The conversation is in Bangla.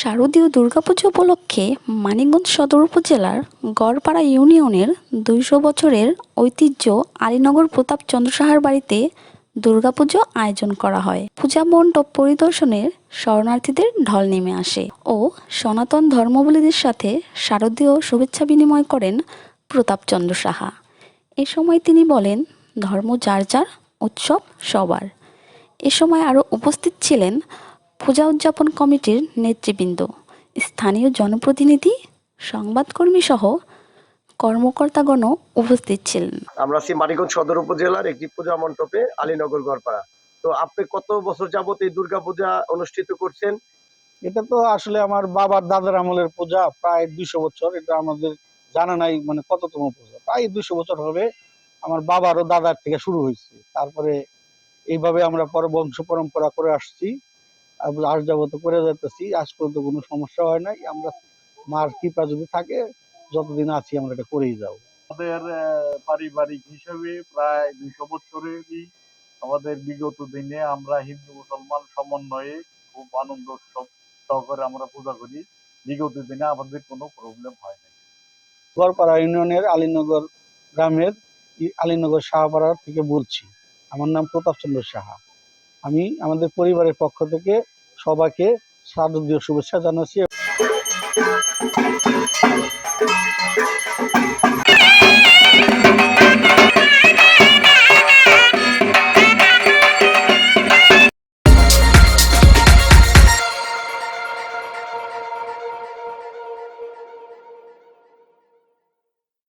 শারদীয় দুর্গাপুজো উপলক্ষে মানিকগঞ্জ সদর উপজেলার গড়পাড়া ইউনিয়নের দুইশো বছরের ঐতিহ্য আলীনগর প্রতাপ চন্দ্র সাহার বাড়িতে দুর্গাপুজো আয়োজন করা হয়। পূজা মণ্ডপ পরিদর্শনের শরণার্থীদের ঢল নেমে আসে ও সনাতন ধর্মাবলম্বীদের সাথে শারদীয় শুভেচ্ছা বিনিময় করেন প্রতাপচন্দ্র সাহা। এ সময় তিনি বলেন, ধর্ম যার যার, উৎসব সবার। এ সময় আরও উপস্থিত ছিলেন পূজা উদযাপন কমিটির নেতৃবৃন্দ স্থানীয় জনপ্রতিনিধি সংবাদকর্মী সহ কর্মকর্তাগণও উপস্থিত ছিলেন। আমরা আছি মানিকগঞ্জ সদর উপজেলার একটি পূজা মণ্ডপে আলীনগর গড়পাড়া তো আপনি কত বছর যাবত এই দুর্গা পূজা অনুষ্ঠিত করছেন? এটা তো আসলে আমার বাবার দাদার আমলের পূজা প্রায় দুইশো বছর। এটা আমাদের জানা নাই মানে কততম পূজা। প্রায় দুইশো বছর হবে আমার বাবার ও দাদার থেকে শুরু হয়েছে। তারপরে এইভাবে আমরা পর বংশ পরম্পরা করে আসছি। আজ যাবত করে যাইতেছি আজ পর্যন্ত কোনো সমস্যা হয় নাই। আমরা মার কৃপা যদি থাকে যতদিন আছি আমরা এটা করেই যাব। আমাদের পারিবারিক হিসেবে প্রায় দুইশো বছরেরই আমাদের বিগত দিনে আমরা হিন্দু মুসলমান সমন্বয়ে খুব আনন্দ উৎসব সহকারে আমরা পূজা করি। বিগত দিনে আমাদের কোনো প্রবলেম হয় না গড়পাড়া ইউনিয়নের আলীনগর গ্রামের আলীনগর সাহাপাড়া থেকে বলছি। আমার নাম প্রতাপচন্দ্র সাহা। আমি আমাদের পরিবারের পক্ষ থেকে সবাইকে শারদীয় শুভেচ্ছা জানাচ্ছি।